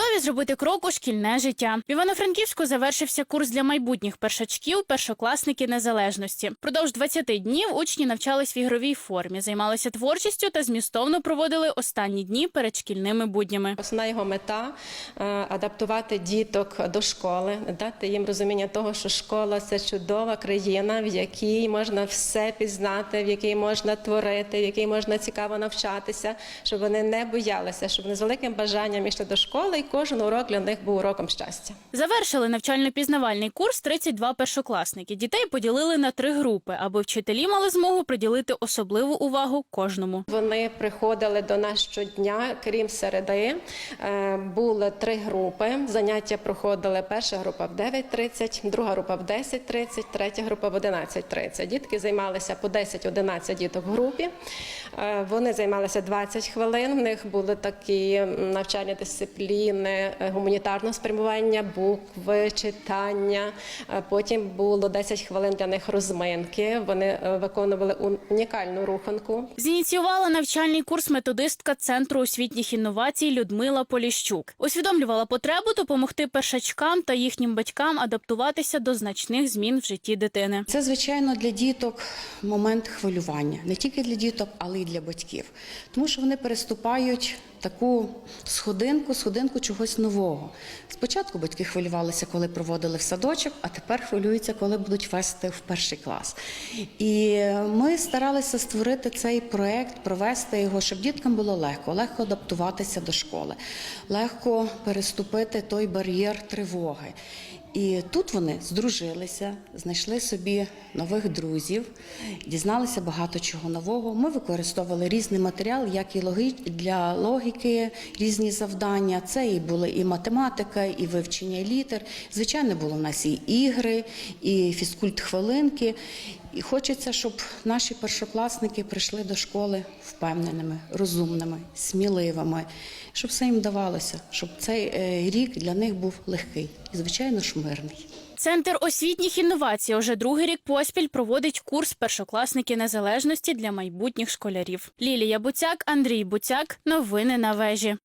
todo Готові зробити крок у шкільне життя. В Івано-Франківську завершився курс для майбутніх першачків, першокласники незалежності. Продовж 20 днів учні навчались в ігровій формі, займалися творчістю та змістовно проводили останні дні перед шкільними буднями. Основна його мета е, адаптувати діток до школи, дати їм розуміння того, що школа це чудова країна, в якій можна все пізнати, в якій можна творити, в якій можна цікаво навчатися, щоб вони не боялися, щоб вони з великим бажанням йшли до школи, і кожен урок для них був уроком щастя. Завершили навчально-пізнавальний курс 32 першокласники. Дітей поділили на три групи, аби вчителі мали змогу приділити особливу увагу кожному. Вони приходили до нас щодня, крім середи. Е, Були три групи. Заняття проходили перша група в 9.30, друга група в 10.30, третя група в 11.30. Дітки займалися по 10-11 діток в групі. Е, Вони займалися 20 хвилин. В них були такі навчальні дисципліни, е, гуманітарного спрямування, букви, читання. Е, Потім було 10 хвилин для них розминки. Вони е, виконували унікальну руханку. Зініціювала навчальний курс методистка Центру освітніх інновацій Людмила Поліщук. Усвідомлювала потребу допомогти першачкам та їхнім батькам адаптуватися до значних змін в житті дитини. Це, звичайно, для діток момент хвилювання, не тільки для діток, але й для батьків, тому що вони переступають таку сходинку, сходинку чогось нового. Спочатку батьки хвилювалися, коли проводили в садочок, а тепер хвилюються, коли будуть вести в перший клас. І ми старалися створити цей проект, провести його, щоб діткам було легко, легко адаптуватися до школи, легко переступити той бар'єр тривоги. І тут вони здружилися, знайшли собі нових друзів, дізналися багато чого нового. Ми використовували різний матеріал, як і для логіки, різні завдання. Це і були і математика, і вивчення літер. Звичайно, було в нас і ігри, і фізкульт-хвилинки. І хочеться, щоб наші першокласники прийшли до школи впевненими, розумними, сміливими, щоб все їм вдавалося, щоб цей е, рік для них був легкий і, звичайно ж, мирний. Центр освітніх інновацій уже другий рік поспіль проводить курс першокласники незалежності для майбутніх школярів. Лілія Буцяк, Андрій Буцяк. Новини на вежі.